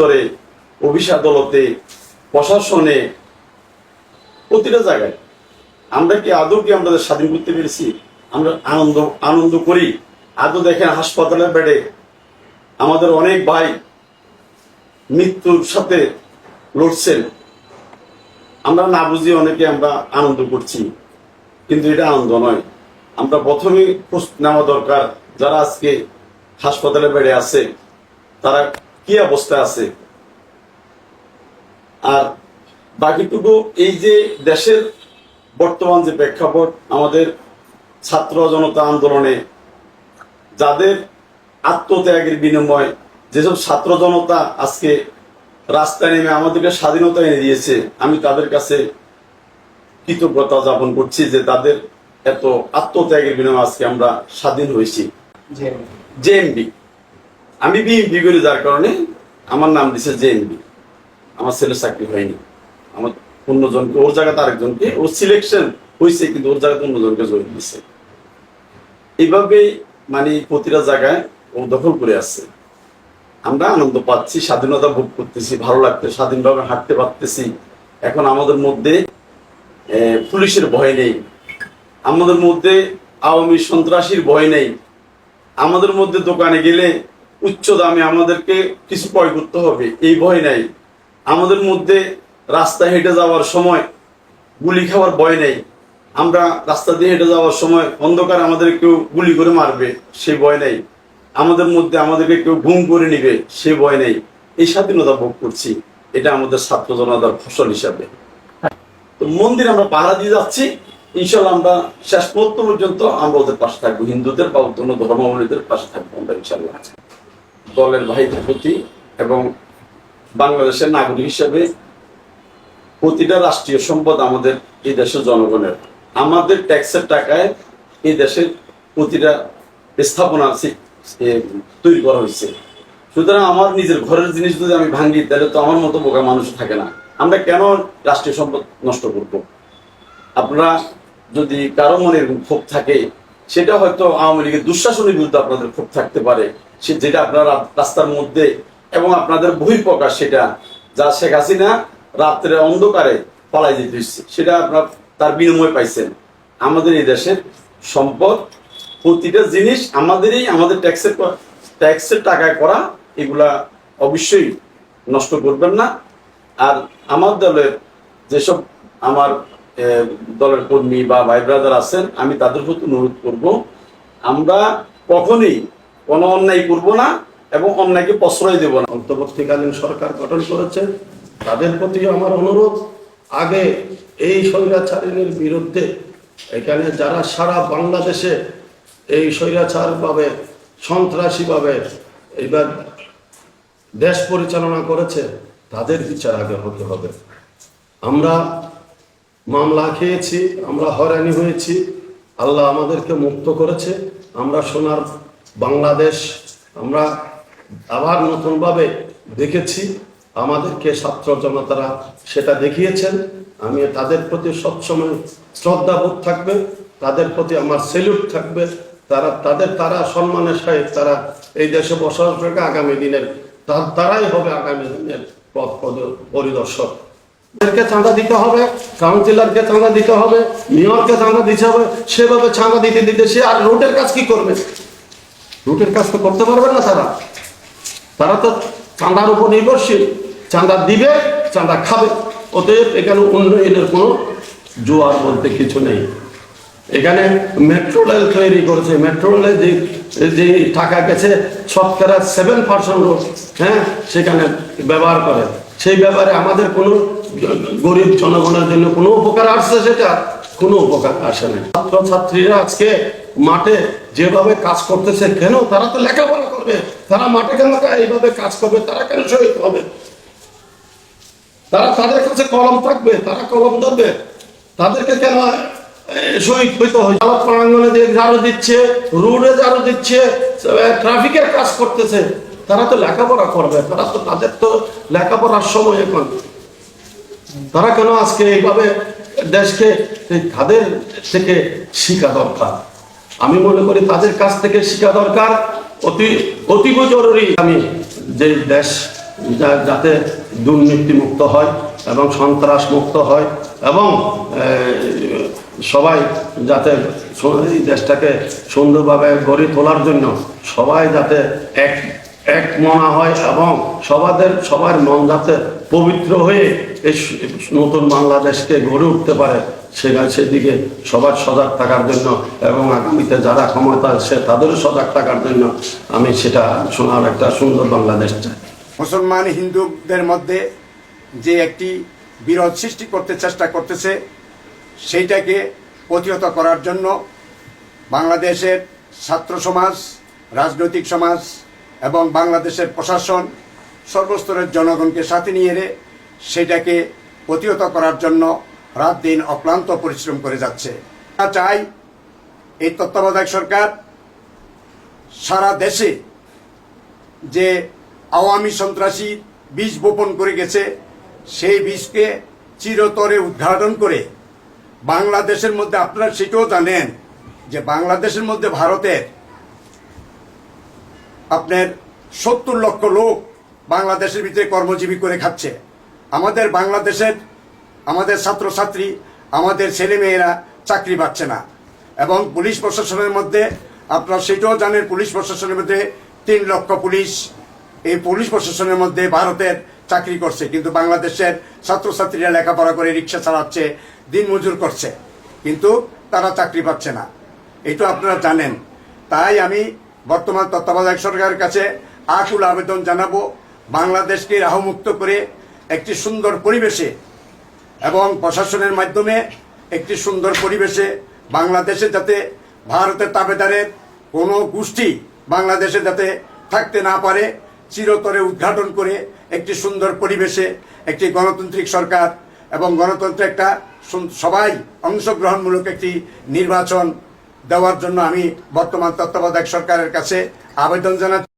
দপ্তরে অফিস আদালতে প্রশাসনে প্রতিটা জায়গায়। আমরা কি আদৌ কি আমাদের স্বাধীন করতে পেরেছি? আমরা আনন্দ আনন্দ করি। আদৌ দেখেন হাসপাতালের বেডে আমাদের অনেক ভাই মৃত্যুর সাথে লড়ছেন। আমরা না বুঝি অনেকে আমরা আনন্দ করছি, কিন্তু এটা আনন্দ নয়। আমরা প্রথমে প্রস্তুত নেওয়া দরকার, যারা আজকে হাসপাতালে বেড়ে আছে, তারা কি অবস্থায় আছে? আর বাকিটুকু এই যে দেশের বর্তমান যে প্রেক্ষাপট আমাদের ছাত্র জনতা আন্দোলনে যাদের আত্মত্যাগের বিনিময় যেসব ছাত্র জনতা আজকে রাস্তায় নেমে আমাদেরকে স্বাধীনতা এনে দিয়েছে আমি তাদের কাছে কৃতজ্ঞতা যাপন করছি যে তাদের এত আত্মত্যাগের বিনিময়ে আজকে আমরা স্বাধীন হয়েছি। জেএমবি আমি বিএমপি করি যার কারণে আমার নাম দিছে জেএমবি আমার ছেলে চাকরি হয়নি। আমার অন্যজনকে, ওর জায়গাতে আরেকজনকে, ওর সিলেকশন হয়েছে কিন্তু ওর জায়গাতে অন্যজনকে জয়েন দিছে। এইভাবে মানে প্রতিটা জায়গায় ও দখল করে আসছে। আমরা আনন্দ পাচ্ছি, স্বাধীনতা ভোগ করতেছি, ভালো লাগতে স্বাধীনভাবে হাঁটতে পারতেছি। এখন আমাদের মধ্যে পুলিশের ভয় নেই। আমাদের মধ্যে আওয়ামী সন্ত্রাসীর ভয় নেই। আমাদের মধ্যে দোকানে গেলে উচ্চ দামে আমাদেরকে কিছু ক্রয় করতে হবে। এই ভয় নাই। আমাদের মধ্যে রাস্তায় হেঁটে যাওয়ার সময়, গুলি খাওয়ার ভয় নেই। আমরা রাস্তা দিয়ে হেঁটে যাওয়ার সময় অন্ধকার আমাদের কেউ গুলি করে মারবে, সে ভয় নেই। আমাদের মধ্যে আমাদেরকে কেউ ঘুম করে নিবে, সে ভয় নেই। এই স্বাধীনতা ভোগ করছি। এটা আমাদের ছাত্র জনতার ফসল হিসাবে। তো মন্দির আমরা পাহারা দিয়ে যাচ্ছি। ইনশাল্লাহ আমরা শেষ পর্যন্ত আমরা ওদের পাশে থাকব। হিন্দুদের বা অন্য ধর্মাবলীদের পাশে থাকব আমরা ইনশাল্লাহ দলের ভাইদের প্রতি এবং বাংলাদেশের নাগরিক হিসেবে প্রতিটা রাষ্ট্রীয় সম্পদ আমাদের এই দেশের জনগণের। আমাদের ট্যাক্সের টাকায় এই দেশের প্রতিটা স্থাপনা তৈরি করা হয়েছে। সুতরাং আমার নিজের ঘরের জিনিস যদি আমি ভাঙি, তাহলে তো আমার মতো বোকা মানুষ থাকে না। আমরা কেন রাষ্ট্রীয় সম্পদ নষ্ট করব? আপনারা যদি কারও মনে ক্ষোভ থাকে, সেটা হয়তো আওয়ামী লীগের দুঃশাসনের বিরুদ্ধে আপনাদের ক্ষোভ থাকতে পারে। যেটা আপনারা রাস্তার মধ্যে এবং আপনাদের বহিঃপ্রকাশ সেটা, যা শেখ হাসিনা রাত্রে অন্ধকারে পালাই দিতে হচ্ছে সেটা আপনার তার বিনিময় পাইছেন। আমাদের এই দেশের সম্পদ, প্রতিটা জিনিস আমাদেরই, আমাদের ট্যাক্সের ট্যাক্সের টাকায় করা, এগুলা অবশ্যই নষ্ট করবেন না। আর আমার দলের যেসব আমার দলের কর্মী বা ভাই ব্রাদার আছেন, আমি তাদের প্রতি অনুরোধ করব, আমরা কখনই কোনো অন্যায় করব না এবং অন্যায়কে প্রশ্রয় দেব না। অন্তর্বর্তীকালীন সরকার গঠন করেছে, তাদের প্রতি আমার অনুরোধ, আগে এই স্বৈরাচারিণীর বিরুদ্ধে এখানে যারা সারা বাংলাদেশে এই স্বৈরাচার পাবে সন্ত্রাসী পাবে এবার দেশ পরিচালনা করেছে, তাদের বিচার আগে হতে হবে। আমরা মামলা খেয়েছি, আমরা হয়রানি হয়েছি, আল্লাহ আমাদেরকে মুক্ত করেছে, আমরা সোনার বাংলাদেশ আমরা আবার নতুনভাবে দেখেছি আমাদেরকে ছাত্র জনতারা সেটা দেখিয়েছেন। আমি তাদের প্রতি সবসময় শ্রদ্ধাবোধ থাকবে, তাদের প্রতি আমার সেলুট থাকবে। তারা, তাদের, তারা সম্মানের সাহেব তারা এই দেশে বসবাস করে আগামী দিনের তারাই হবে আগামী দিনের পথ পরিদর্শক। এদেরকে চাঁদা দিতে হবে কাউন্সিলরকে চাঁদা দিতে হবে, মেয়রকে চাঁদা দিতে হবে। সেভাবে চাঁদা দিতে দিতে সে আর রোডের কাজ কি করবে? রুটের কাজ তো করতে পারবে না তারা। তারা তো চাঁদার উপর নির্ভরশীল। চাঁদা দিবে, চাঁদা খাবে। অতএব এখানে উন্নয়নের কোনো জোয়ার বলতে কিছু নেই। এখানে মেট্রো রেল তৈরি করেছে। মেট্রো রেলে যে যে টাকা গেছে, শতকরা সেভেন পার্সেন্ট লোক হ্যাঁ সেখানে ব্যবহার করে। সেই ব্যাপারে আমাদের কোনো গরিব জনগণের জন্য কোনো উপকার আসছে সেটা কোনো উপকার আসে না। ছাত্র ছাত্রীরা আজকে মাঠে যেভাবে কাজ করতেছে, কেন? তারা তো লেখাপড়া করবে। তারা মাঠে কেন এইভাবে কাজ করবে? তারা কেন শহীদ হবে? তারা তাদের কাছে কলম থাকবে, তারা কলম ধরবে। তাদেরকে কেন শহীদ হইতে হয় আলাপ প্রাঙ্গনে দিয়ে ঝাড়ু দিচ্ছে, রোডে ঝাড়ু দিচ্ছে ট্রাফিকের কাজ করতেছে, তারা তো লেখাপড়া করবে। তারা তো তাদের তো লেখাপড়ার সময় এখন। তারা কেন আজকে এইভাবে দেশকে তাদের থেকে শিখা দরকার। আমি মনে করি তাদের কাছ থেকে শিখা দরকার। অতি, অতীব জরুরি আমি যে দেশ যাতে দুর্নীতিমুক্ত হয় এবং সন্ত্রাস মুক্ত হয় এবং সবাই যাতে এই দেশটাকে সুন্দরভাবে গড়ে তোলার জন্য সবাই যাতে এক এক মনা হয় এবং সবাদের, সবার মন যাতে পবিত্র হয়ে এই নতুন বাংলাদেশকে গড়ে উঠতে পারে সেটা সেদিকে সবার সজাগ থাকার জন্য এবং আগামীতে যারা ক্ষমতা আছে তাদেরও সজাগ থাকার জন্য আমি সেটা শোনার একটা সুন্দর বাংলাদেশ চাই। মুসলমান হিন্দুদের মধ্যে যে একটি বিরোধ সৃষ্টি করতে চেষ্টা করতেছে, সেইটাকে প্রতিহত করার জন্য বাংলাদেশের ছাত্র সমাজ, রাজনৈতিক সমাজ এবং বাংলাদেশের প্রশাসন সর্বস্তরের জনগণকে সাথে নিয়ে এনে সেটাকে প্রতিহত করার জন্য রাত দিন অক্লান্ত পরিশ্রম করে যাচ্ছে। চাই এই তত্ত্বাবধায়ক সরকার সারা দেশে যে আওয়ামী সন্ত্রাসী বীজ বপন করে গেছে, সেই বীজকে চিরতরে উদ্ঘাটন করে বাংলাদেশের মধ্যে আপনারা সেটাও জানেন যে বাংলাদেশের মধ্যে ভারতের আপনার সত্তর লক্ষ লোক বাংলাদেশের ভিতরে কর্মজীবী করে খাচ্ছে। আমাদের বাংলাদেশের, আমাদের ছাত্রছাত্রী, আমাদের ছেলেমেয়েরা চাকরি পাচ্ছে না। এবং পুলিশ প্রশাসনের মধ্যে, আপনারা সেটাও জানেন, পুলিশ প্রশাসনের মধ্যে তিন লক্ষ পুলিশ, এই পুলিশ প্রশাসনের মধ্যে ভারতের চাকরি করছে। কিন্তু বাংলাদেশের ছাত্রছাত্রীরা লেখাপড়া করে রিক্সা চালাচ্ছে, দিন মজুর করছে। কিন্তু তারা চাকরি পাচ্ছে না। এটা আপনারা জানেন। তাই আমি বর্তমান তত্ত্বাবধায়ক সরকারের কাছে আকুল আবেদন জানাব। বাংলাদেশকে রাহমুক্ত করে একটি সুন্দর পরিবেশে এবং প্রশাসনের মাধ্যমে একটি সুন্দর পরিবেশে বাংলাদেশে যাতে ভারতের তাবেদারের কোনো গোষ্ঠী বাংলাদেশে যাতে থাকতে না পারে, চিরতরে উদ্ঘাটন করে একটি সুন্দর পরিবেশে একটি গণতান্ত্রিক সরকার এবং গণতন্ত্রে একটা সবাই অংশগ্রহণমূলক একটি নির্বাচন দেওয়ার জন্য আমি বর্তমান তত্ত্বাবধায়ক সরকারের কাছে আবেদন জানাচ্ছি।